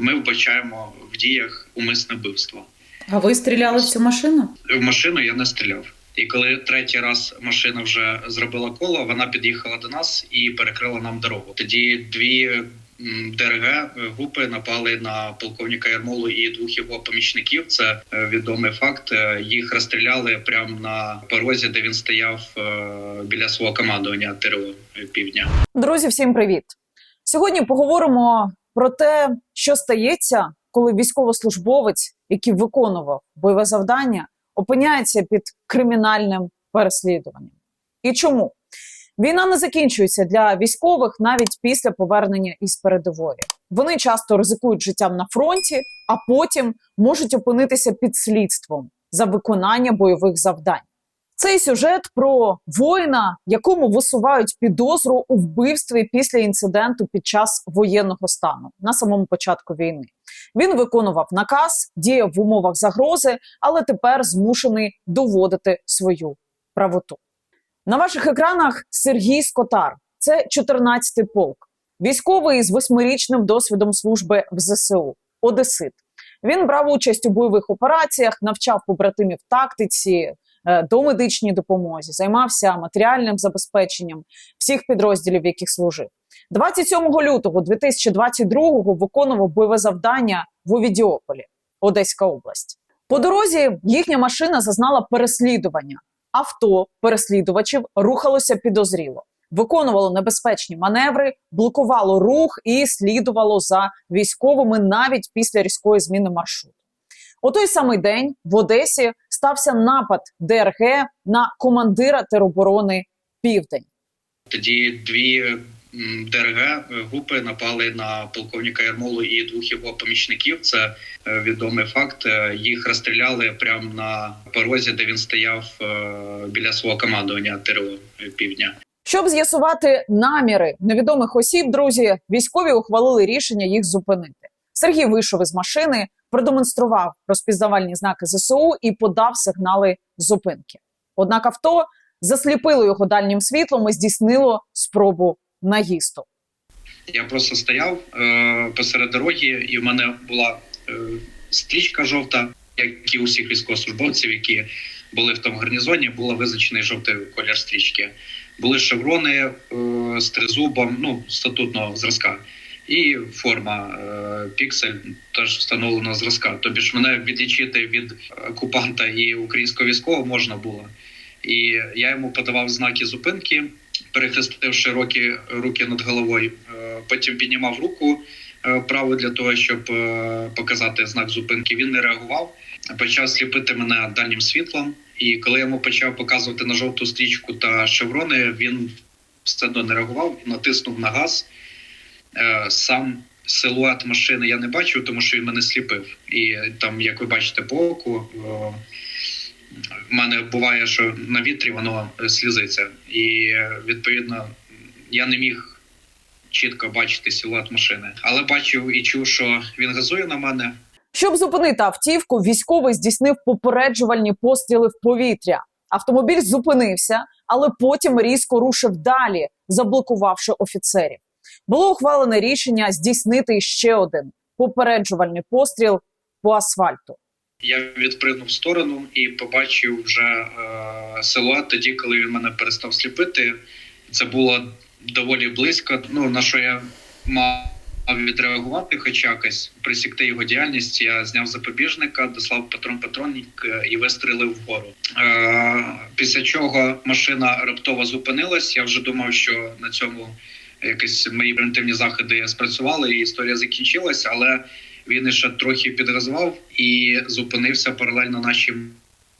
ми вбачаємо в діях умисне вбивство. А ви стріляли в цю машину? В машину я не стріляв. І коли третій раз машина вже зробила коло, вона під'їхала до нас і перекрила нам дорогу. Тоді дві ДРГ е, групи напали на полковника Ярмолу і двох його помічників. Це е, відомий факт. Е, Їх розстріляли прямо на порозі, де він стояв біля свого командування ТРО півдня. Друзі, всім привіт! Сьогодні поговоримо про те, що стається, коли військовослужбовець, який виконував бойове завдання, опиняється під кримінальним переслідуванням. І чому? Війна не закінчується для військових навіть після повернення із передової. Вони часто ризикують життям на фронті, а потім можуть опинитися під слідством за виконання бойових завдань. Цей сюжет про воїна, якому висувають підозру у вбивстві після інциденту під час воєнного стану на самому початку війни. Він виконував наказ, діяв в умовах загрози, але тепер змушений доводити свою правоту. На ваших екранах Сергій Скотар, це 14-й полк, військовий з восьмирічним досвідом служби в ЗСУ, Одесит. Він брав участь у бойових операціях, навчав побратимів тактиці, домедичній допомозі, займався матеріальним забезпеченням всіх підрозділів, яких служив. 27 лютого 2022-го виконував бойове завдання в Овідіополі, Одеська область. По дорозі їхня машина зазнала переслідування. Авто переслідувачів рухалося підозріло, виконувало небезпечні маневри, блокувало рух і слідувало за військовими навіть після різкої зміни маршруту. У той самий день в Одесі стався напад ДРГ на командира тероборони Південь. Тоді дві ДРГ е, групи напали на полковника Ярмолу і двох його помічників. Це е, відомий факт. Е, Їх розстріляли прямо на порозі, де він стояв біля свого командування ТРО півдня. Щоб з'ясувати наміри невідомих осіб, друзі, військові ухвалили рішення їх зупинити. Сергій вийшов із машини, продемонстрував розпізнавальні знаки ЗСУ і подав сигнали зупинки. Однак авто засліпило його дальнім світлом і здійснило спробу наїзду. Я просто стояв е, посеред дороги, і в мене була е, стрічка жовта, як і у всіх військовослужбовців, які були в тому гарнізоні, була визначений жовтий колір стрічки. Були шеврони е, з тризубом, ну статутного зразка, і форма е, піксель теж встановленого зразка. Тобі ж мене відлічити від окупанта і українського військового можна було. І я йому подавав знаки зупинки, перехрестивши руки, руки над головою. Е, Потім піднімав руку е, праву для того, щоб показати знак зупинки. Він не реагував, почав сліпити мене дальнім світлом. І коли я йому почав показувати на жовту стрічку та шеврони, він все одно не реагував, і натиснув на газ. Е, Сам силует машини я не бачив, тому що він мене сліпив. І там, як ви бачите, по оку. е, в мене буває, що на вітрі воно е, слізиться, і відповідно я не міг чітко бачити силует машини, але бачив і чув, що він газує на мене. Щоб зупинити автівку, військовий здійснив попереджувальні постріли в повітря. Автомобіль зупинився, але потім різко рушив далі, заблокувавши офіцерів. Було ухвалене рішення здійснити ще один попереджувальний постріл по асфальту. Я відпригнув в сторону і побачив вже е, силует тоді, коли він мене перестав сліпити. Це було доволі близько. Ну на що я мав відреагувати, хоч якось присікти його діяльність. Я зняв запобіжника, дослав патрон патронник е, і вистрілив вгору. Е, після чого машина раптово зупинилась. Я вже думав, що на цьому якось мої превентивні заходи спрацювали, і історія закінчилась, але він ще трохи підгазував і зупинився паралельно нашій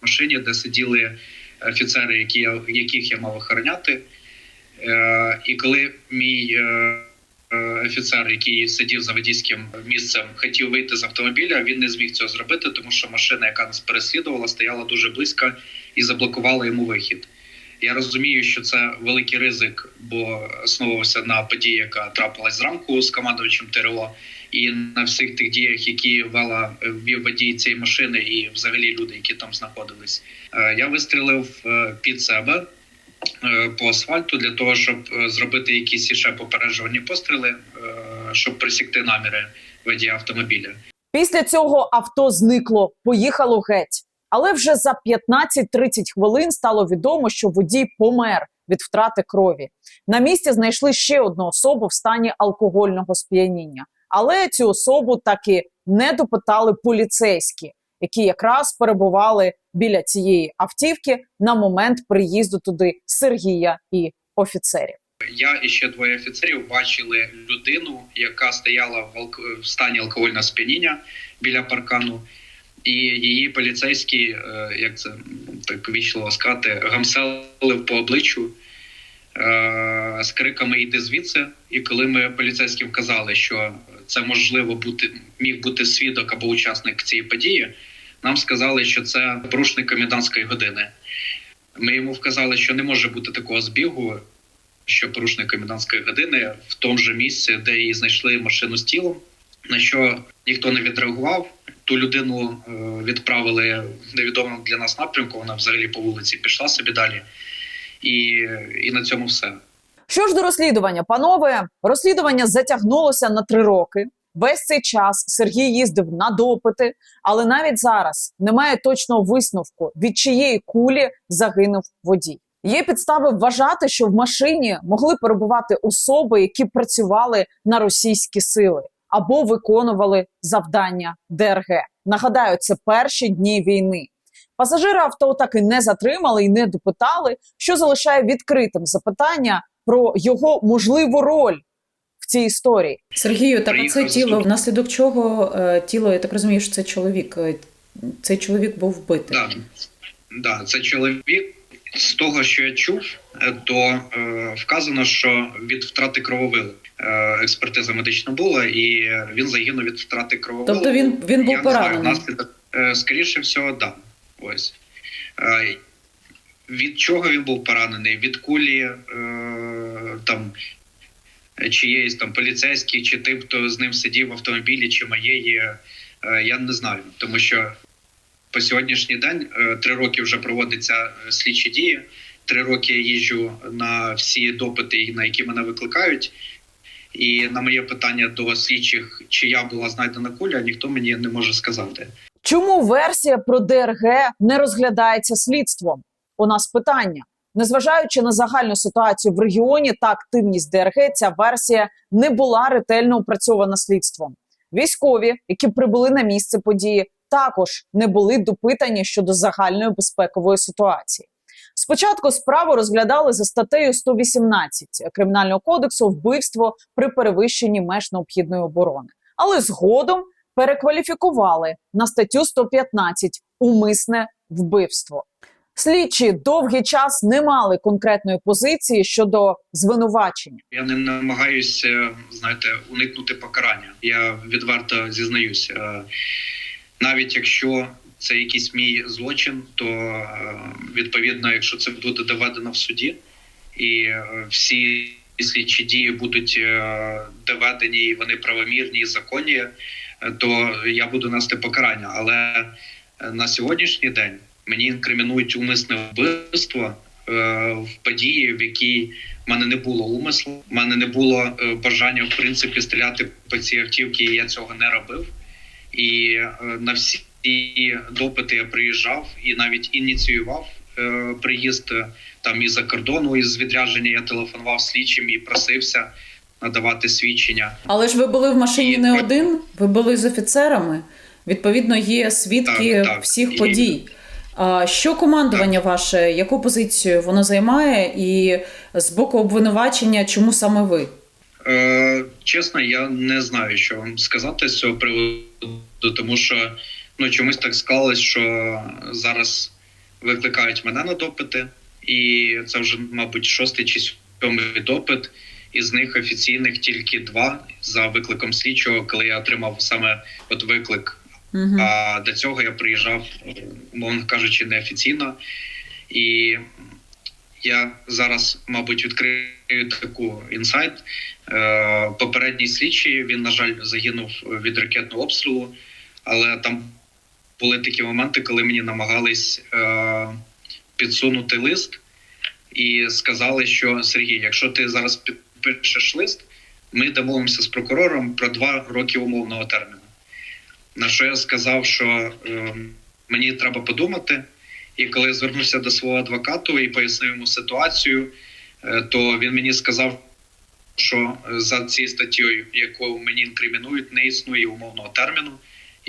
машині, де сиділи офіцери, які я, яких я мав охороняти. Е, і коли мій е, е, офіцер, який сидів за водійським місцем, хотів вийти з автомобіля, він не зміг цього зробити, тому що машина, яка нас переслідувала, стояла дуже близько і заблокувала йому вихід. Я розумію, що це великий ризик, бо основувався на події, яка трапилась зранку з командувачем ТРО, і на всіх тих діях, які вела вів водій цієї машини, і взагалі люди, які там знаходились. Е, Я вистрілив е, під себе е, по асфальту для того, щоб е, зробити якісь ще попереджувальні постріли, е, щоб присікти наміри водія автомобіля. Після цього авто зникло, поїхало геть. Але вже за 15-30 хвилин стало відомо, що водій помер від втрати крові. На місці знайшли ще одну особу в стані алкогольного сп'яніння. Але цю особу так і не допитали поліцейські, які якраз перебували біля цієї автівки на момент приїзду туди Сергія і офіцерів. Я і ще двоє офіцерів бачили людину, яка стояла в стані алкогольного сп'яніння біля паркану, і її поліцейські, е, як це так вічливо сказати, гамселив по обличчю е, з криками Йди звідси. І коли ми поліцейським казали, що це можливо бути міг бути свідок або учасник цієї події, нам сказали, що це порушник комендантської години. Ми йому вказали, що не може бути такого збігу, що порушник комендантської години в тому же місці, де її знайшли машину з тілом. На що ніхто не відреагував. Ту людину е, відправили в невідомому для нас напрямку. Вона взагалі по вулиці пішла собі далі, і, і на цьому все. Що ж до розслідування, панове, розслідування затягнулося на три роки. Весь цей час Сергій їздив на допити, але навіть зараз немає точного висновку, від чиєї кулі загинув водій. Є підстави вважати, що в машині могли перебувати особи, які працювали на російські сили або виконували завдання ДРГ. Нагадаю, це перші дні війни. Пасажири авто так і не затримали і не допитали, що залишає відкритим запитання про його можливу роль в цій історії. Сергію, так це тіло, внаслідок чого е, тіло, я так розумію, що це чоловік. е, Цей чоловік був вбитий. Да, да, це чоловік. З того, що я чув, е, то е, вказано, що від втрати крововили експертиза медична була, і він загинув від втрати крововили. Тобто він, він був Я не знаю, поранений. Е, Скоріше всього, да. Ось. Е, Від чого він був поранений? Від кулі е, там чиєїсь там поліцейських, чи тим, хто з ним сидів в автомобілі, чи моєї, е, я не знаю. Тому що по сьогоднішній день е, три роки вже проводяться е, слідчі дії. Три роки я їжджу на всі допити, на які мене викликають. І на моє питання до слідчих, чия була знайдена куля, ніхто мені не може сказати. Чому версія про ДРГ не розглядається слідством? У нас питання. Незважаючи на загальну ситуацію в регіоні та активність ДРГ, ця версія не була ретельно опрацьована слідством. Військові, які прибули на місце події, також не були допитані щодо загальної безпекової ситуації. Спочатку справу розглядали за статтею 118 кримінального кодексу вбивство при перевищенні меж необхідної оборони, але згодом перекваліфікували на статтю 115 умисне вбивство. Слідчі довгий час не мали конкретної позиції щодо звинувачення. Я не намагаюся, знаєте, уникнути покарання. Я відверто зізнаюся. Е, Навіть якщо це якийсь мій злочин, то е, відповідно, якщо це буде доведено в суді, і е, всі слідчі дії будуть е, доведені, і вони правомірні і законні, то я буду нести покарання. Але на сьогоднішній день мені інкримінують умисне вбивство в події, в якій в мене не було умислу, в мене не було бажання в принципі стріляти по цій автівці, і я цього не робив. І на всі допити я приїжджав і навіть ініціював е, приїзд е, там із за кордону, із відрядження. Я телефонував слідчим і просився надавати свідчення. Але ж ви були в машині І- не один, ви були з офіцерами. Відповідно, є свідки Так, так. всіх І- подій. А що командування ваше, яку позицію воно займає, і з боку обвинувачення, чому саме ви? Е, чесно, я не знаю, що вам сказати з цього приводу, тому що ну чомусь так склалось, що зараз викликають мене на допити, і це вже, мабуть, шостий чи сьомий допит. Із них офіційних тільки два за викликом слідчого, коли я отримав саме от виклик Угу. А до цього я приїжджав, умовно кажучи, неофіційно. І я зараз, мабуть, відкрию таку інсайт. Е, Попередній слідчий він, на жаль, загинув від ракетного обстрілу, але там були такі моменти, коли мені намагались е, підсунути лист і сказали, що Сергій, якщо ти зараз підпишеш лист, ми домовимося з прокурором про два роки умовного терміну. На що я сказав, що е, мені треба подумати. І коли я звернувся до свого адвокату і пояснив йому ситуацію, е, то він мені сказав, що е, за цією статтєю, яку мені інкримінують, не існує умовного терміну,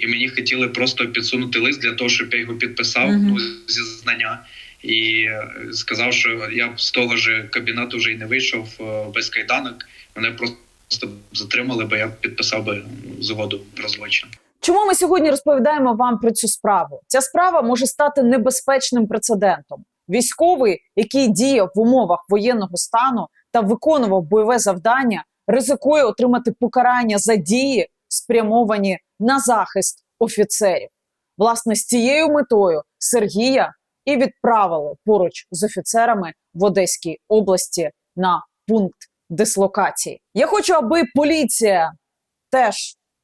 і мені хотіли просто підсунути лист для того, щоб я його підписав Мгм. ну, зі знання. І е, сказав, що я з того ж кабінету вже й не вийшов е, без кайданок. Мене просто затримали, бо я підписав би згоду про злочин. Чому ми сьогодні розповідаємо вам про цю справу? Ця справа може стати небезпечним прецедентом. Військовий, який діяв в умовах воєнного стану та виконував бойове завдання, ризикує отримати покарання за дії, спрямовані на захист офіцерів. Власне, з цією метою Сергія і відправили поруч з офіцерами в Одеській області на пункт дислокації. Я хочу, аби поліція теж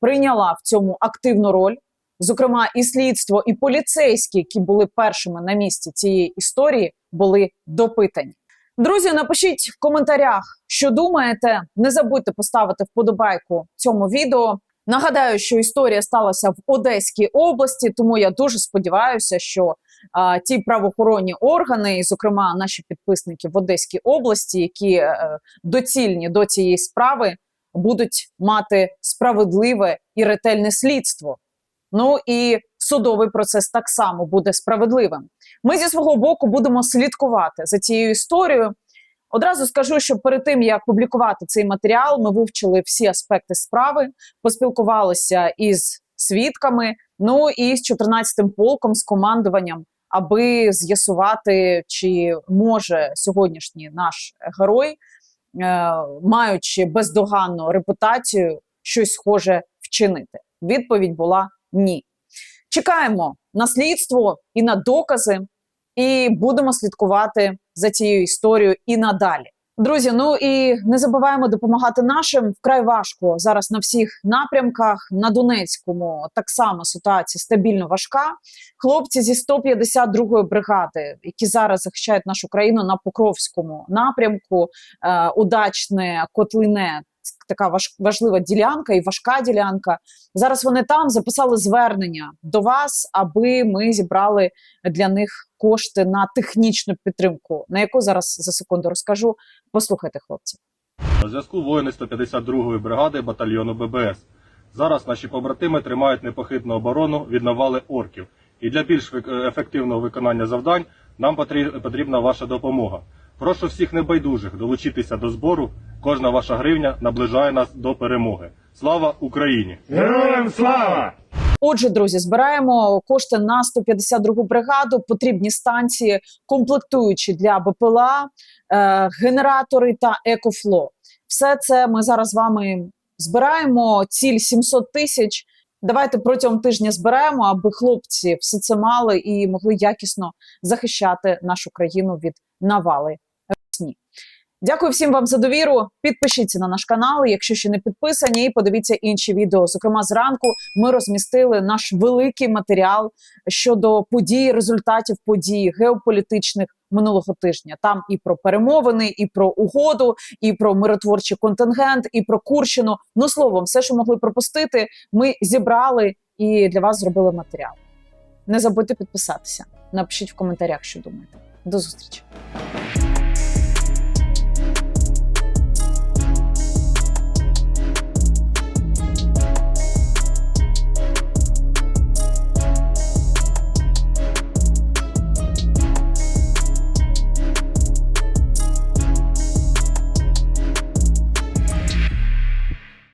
прийняла в цьому активну роль. Зокрема, і слідство, і поліцейські, які були першими на місці цієї історії, були допитані. Друзі, напишіть в коментарях, що думаєте. Не забудьте поставити вподобайку цьому відео. Нагадаю, що історія сталася в Одеській області, тому я дуже сподіваюся, що а, ті правоохоронні органи, і, зокрема, наші підписники в Одеській області, які е, доцільні до цієї справи, будуть мати справедливе і ретельне слідство. Ну і судовий процес так само буде справедливим. Ми зі свого боку будемо слідкувати за цією історією. Одразу скажу, що перед тим як публікувати цей матеріал, ми вивчили всі аспекти справи, поспілкувалися із свідками, ну і з 14-м полком з командуванням, аби з'ясувати, чи може сьогоднішній наш герой, е, маючи бездоганну репутацію, щось схоже вчинити. Відповідь була ні. Чекаємо на слідство і на докази, і будемо слідкувати за цією історією і надалі. Друзі, ну і не забуваємо допомагати нашим. Вкрай важко зараз на всіх напрямках. На Донецькому так само ситуація стабільно важка. Хлопці зі 152-ї бригади, які зараз захищають нашу країну на Покровському напрямку, е, удачне котлине. Така важ- важлива ділянка і важка ділянка. Зараз вони там записали звернення до вас, аби ми зібрали для них кошти на технічну підтримку, на яку зараз за секунду розкажу. Послухайте, хлопці. На зв'язку воїни 152-ї бригади батальйону ББС. Зараз наші побратими тримають непохитну оборону від навали орків. І для більш ефективного виконання завдань нам потрі- потрібна ваша допомога. Прошу всіх небайдужих долучитися до збору. Кожна ваша гривня наближає нас до перемоги. Слава Україні! Героям слава! Отже, друзі, збираємо кошти на 152 бригаду, потрібні станції, комплектуючі для БПЛА, е, генератори та екофло. Все це ми зараз з вами збираємо. Ціль 700 тисяч. Давайте протягом тижня збираємо, аби хлопці все це мали і могли якісно захищати нашу країну від навали русні. Дякую всім вам за довіру. Підпишіться на наш канал, якщо ще не підписані, і подивіться інші відео. Зокрема, зранку ми розмістили наш великий матеріал щодо подій, результатів подій геополітичних минулого тижня. Там і про перемовини, і про угоду, і про миротворчий контингент, і про Курщину. Ну словом, все, що могли пропустити, ми зібрали і для вас зробили матеріал. Не забудьте підписатися. Напишіть в коментарях, що думаєте. До зустрічі.